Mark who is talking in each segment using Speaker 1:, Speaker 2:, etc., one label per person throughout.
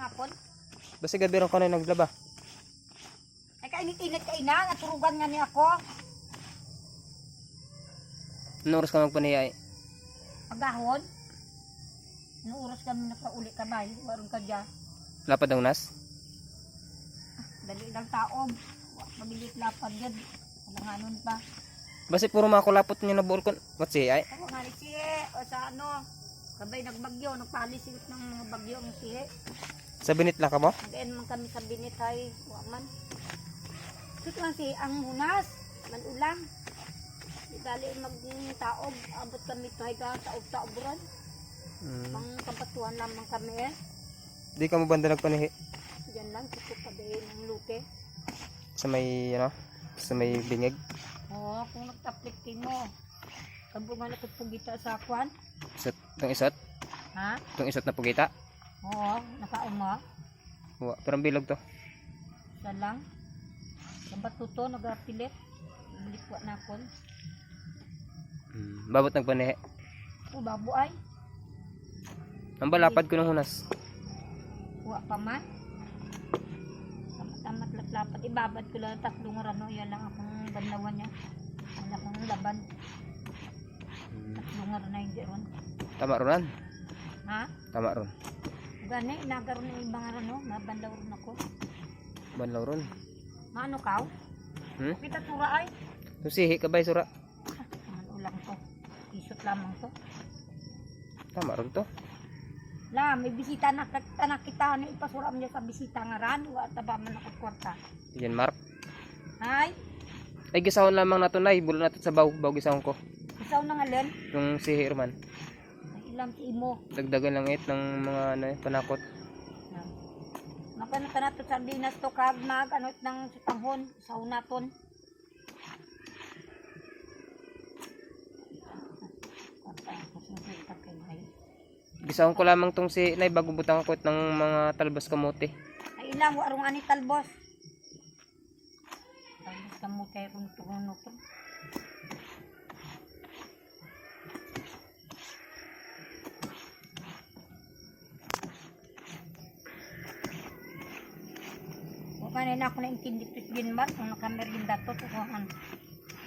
Speaker 1: hapon.
Speaker 2: Basta gabi rin ko na naglaba.
Speaker 1: Ay kainit-init ka ina, naturugan nga niya ako.
Speaker 2: Anong oras ka magpaniyay?
Speaker 1: Pagahon. Anong oras kami nakauli ka ba? Waron ka dyan.
Speaker 2: Lapad ang nas?
Speaker 1: Dali lang taom. Mabilit lapad yan. Alanganon pa.
Speaker 2: Basta puro mga kulapot niya na buol ko. What say ay?
Speaker 1: Ako nga ni siye. O sa ano. Kabay nagbagyo. Nagpalisit ng mga bagyo ng siye.
Speaker 2: Sa binit lang ka mo?
Speaker 1: Again man kami sa binitay. Waman. Ito lang si ang munas. Manulang. Di dali magtaog. Abot kami tayo ka taog-taog ron.
Speaker 2: Hmm.
Speaker 1: Pang kapatuan lamang kami eh.
Speaker 2: Di ka mo banda nagpanihi?
Speaker 1: Diyan lang. Kito kabayin ng lute.
Speaker 2: Sa may, ano? Sa may bingig?
Speaker 1: Oo, kung nagtapliktin mo. Kabungan ako pugita sa kwan.
Speaker 2: Isot, itong isot?
Speaker 1: Ha?
Speaker 2: Itong isot na pugita?
Speaker 1: Oo, nakauma.
Speaker 2: Wa, pero ang bilog to.
Speaker 1: Isa lang. Sambat tuto, nagapilit. Bilikwa na kon.
Speaker 2: Hmm. Babot nagpanihi.
Speaker 1: O, babo ay.
Speaker 2: Ang balapad ko ng hunas.
Speaker 1: Kuha pa man. Tamat-tamat lapat. Ibabad ko lang tatlong rano. Yan lang akong banlawan niya. Yan akong laban.
Speaker 2: Hmm.
Speaker 1: Tatlong rano na hindi ron.
Speaker 2: Tama ronan.
Speaker 1: Ha?
Speaker 2: Tama ron.
Speaker 1: Gani, nagaroon ng ibang rano. Mabandaw ron ako.
Speaker 2: Banlaw ron.
Speaker 1: Maano kaw?
Speaker 2: Hmm?
Speaker 1: Kita tura ay.
Speaker 2: Susihi ka ba sura?
Speaker 1: Ano ulang to. Isot lamang to.
Speaker 2: Tama ron to.
Speaker 1: La, may bisita na kita na kita na ipasura mo sa bisita nga ran. Wa taba man ako kwarta.
Speaker 2: Yan mark.
Speaker 1: Ay,
Speaker 2: Ay gisahon lamang na to nay. Bulo na to sa baw. Baw gisahon ko.
Speaker 1: isaw na nga len.
Speaker 2: Yung sihi man.
Speaker 1: Si imo.
Speaker 2: Dagdagan lang it ng mga ano, eh, panakot.
Speaker 1: Na to sa dinas to kag mag ano it ng sitanghon. Sa unaton.
Speaker 2: Gisahon ko lamang tong si nay bago butang ko ng mga talbas kamote.
Speaker 1: Ay ilang warong ani talbos. Talbos kamo kay kung tugon to. Kanina ako naintindi to si Ginmar, kung nakamerinda to, to kung ano.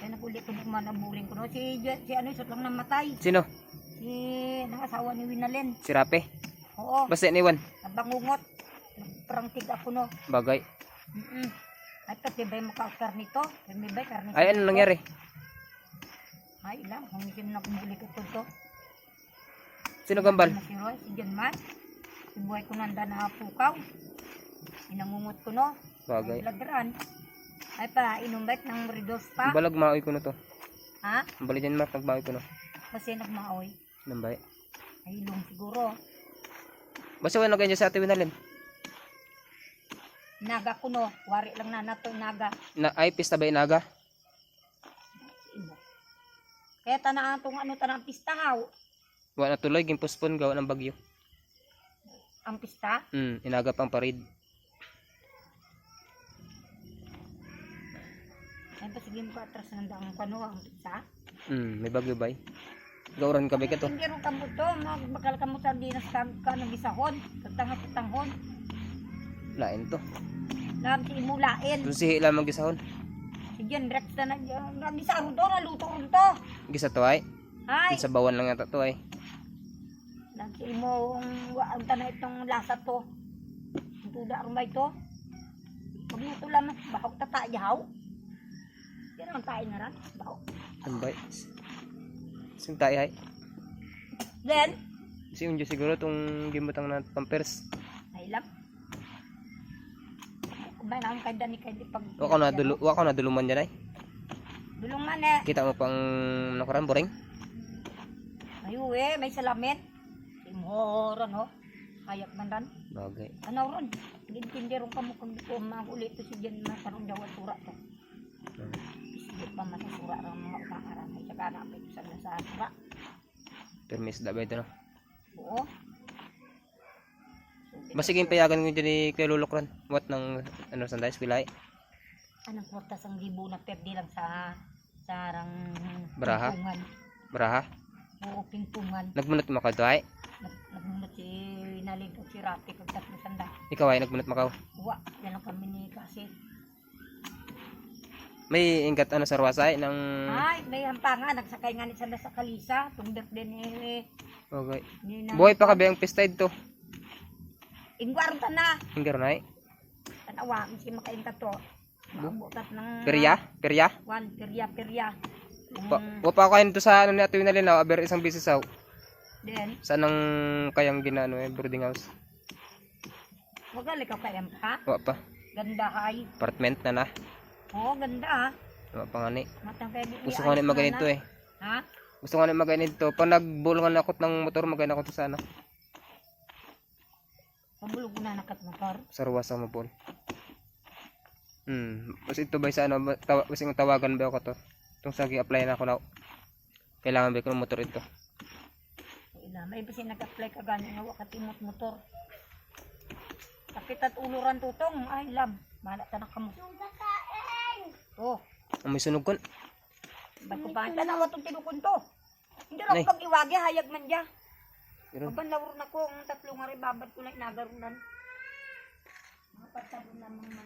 Speaker 1: Kaya napuli ko naman naburing ko. no. Si, si ano, isot lang namatay.
Speaker 2: Sino?
Speaker 1: Si, nangasawa ni Winalen.
Speaker 2: Si Rape.
Speaker 1: Oo,
Speaker 2: Basta niwan.
Speaker 1: nabangungot. Nagprangtig ako no.
Speaker 2: Bagay.
Speaker 1: Mm-mm. Ay, pati ba'y makausar nito? May ba'y karni?
Speaker 2: Ay ano nangyari?
Speaker 1: Ay, ilang. Kung hindi na kumuli ko ito to.
Speaker 2: Sino gambal?
Speaker 1: Si Roy, si Janman. Si buhay ko nanda na pukaw. Inangungot ko no.
Speaker 2: Bagay.
Speaker 1: Ay, lagran. Ay pa, inumbet ng redos pa.
Speaker 2: Balag maoy ko na to.
Speaker 1: Ha?
Speaker 2: Bali dyan mark nagmaoy ko na.
Speaker 1: Kasi nagmaoy.
Speaker 2: Nambay.
Speaker 1: Ay, ilong siguro.
Speaker 2: Basta wala ganyan sa ate winalin.
Speaker 1: Naga ko no. Wari lang na nato naga.
Speaker 2: Na ay pista ba inaga?
Speaker 1: Imo. Kaya tanaan tong ano tanang pistahaw.
Speaker 2: Wala na tuloy gimpospon gawa ng bagyo.
Speaker 1: Ang pista.
Speaker 2: Hmm, inaga pang parid.
Speaker 1: Ay pa sige mo atras ng daang kano ang pista.
Speaker 2: Hmm, may bagyo bay. Gawran kami ka to.
Speaker 1: Hindi rin kamo to. Magbakal kamo sa dinas ka ka ng isahon. Katangat tanghon.
Speaker 2: Lain to.
Speaker 1: Lam si imulain.
Speaker 2: Susihi lamang gisahon.
Speaker 1: Si Jan Rex na nag nagisahon to. Naluto rin to.
Speaker 2: Gisa to ay.
Speaker 1: Ay.
Speaker 2: Sa bawan lang yata to ay.
Speaker 1: Lam si imo ang tanay itong lasa to. Tuda rumay to. Magluto lamang. Bahok tatayaw. Yan ang tayo na rin.
Speaker 2: Nambay. Sing tayo ay.
Speaker 1: Then,
Speaker 2: Si Unjo siguro tong gimutang na pampers.
Speaker 1: ay lam. Kumain akong kay Dani kay di pag...
Speaker 2: Wako na dulo, wako na duluman dyan ay.
Speaker 1: Dulong man eh.
Speaker 2: Kita mo pang nakuran boring.
Speaker 1: Ayo eh, may salamin. Simora no. Kayak man ran.
Speaker 2: Bagay.
Speaker 1: Ano ron? Gintindi ron kamo kung di ko mahuli to si Jan na karong daw sura to.
Speaker 2: Hmm.
Speaker 1: Sige pa man sa sura ron mga umakarang ay saka na may sa sa sura.
Speaker 2: Permis da ba ito no?
Speaker 1: Oo.
Speaker 2: Basigin payagan ko dyan ni Kuya Lulokran. What ng ano sandais pilay?
Speaker 1: Anong kwartas ang libo na perdi lang sa sarang
Speaker 2: Baraha?
Speaker 1: pingpungan.
Speaker 2: Baraha.
Speaker 1: Oo, pingpungan.
Speaker 2: Nagmunot mo ka to ay.
Speaker 1: Nag- Nagmunot si Nalig o si Rapi kag tatlo sanda.
Speaker 2: Ikaw ay nagbunot makaw.
Speaker 1: Wa, yan ang kami ni kasi.
Speaker 2: May ingat ano sa ruwasay ng...
Speaker 1: Ay, may hampangan. Nagsakay nga ni sana sa kalisa. Tumbek din eh.
Speaker 2: Okay.
Speaker 1: Na-
Speaker 2: Buhay pa ka ba yung pestide to?
Speaker 1: Ingwaran ta na.
Speaker 2: Hingar na eh.
Speaker 1: Tanawa, misi makainta to. Mabutat ng...
Speaker 2: Perya? Perya?
Speaker 1: One, perya, perya. Mm,
Speaker 2: wa pa ako kayo to sa ano ni Ate Winalinaw, aber isang bisis aw.
Speaker 1: then,
Speaker 2: Saan ang kayang ginano eh, boarding house?
Speaker 1: magali ka kayam pa.
Speaker 2: Wa pa.
Speaker 1: Ganda ay.
Speaker 2: Apartment na na.
Speaker 1: Oo, ganda ah.
Speaker 2: Wa pa nga ni. Gusto ko na maganito eh.
Speaker 1: Ha?
Speaker 2: Gusto ko na maganito. Pag nagbulungan ako ng motor, magain ako to sana.
Speaker 1: Pambulog na nakat motor.
Speaker 2: Sa ruwas mo po. Hmm. Mas ito ba sa ano, tawa, kasi tawagan ba ako to? Itong sa apply na ako na. Kailangan ba ko ng motor ito?
Speaker 1: Ila, may bisi nag-apply ka gani nga wakatimot motor. Sakit at uluran tutong. Ay, lam. Bahala ta na kamo. Oh,
Speaker 2: Ang may sunog kon.
Speaker 1: ba't ko pa tanawa itong tinukon to? Hindi
Speaker 2: Nay.
Speaker 1: rin pag iwagi, hayag man dya.
Speaker 2: Pero
Speaker 1: Kaban lawro na ko, ang tatlo nga rin babad ko na inagarunan. Mga pagsabon na mga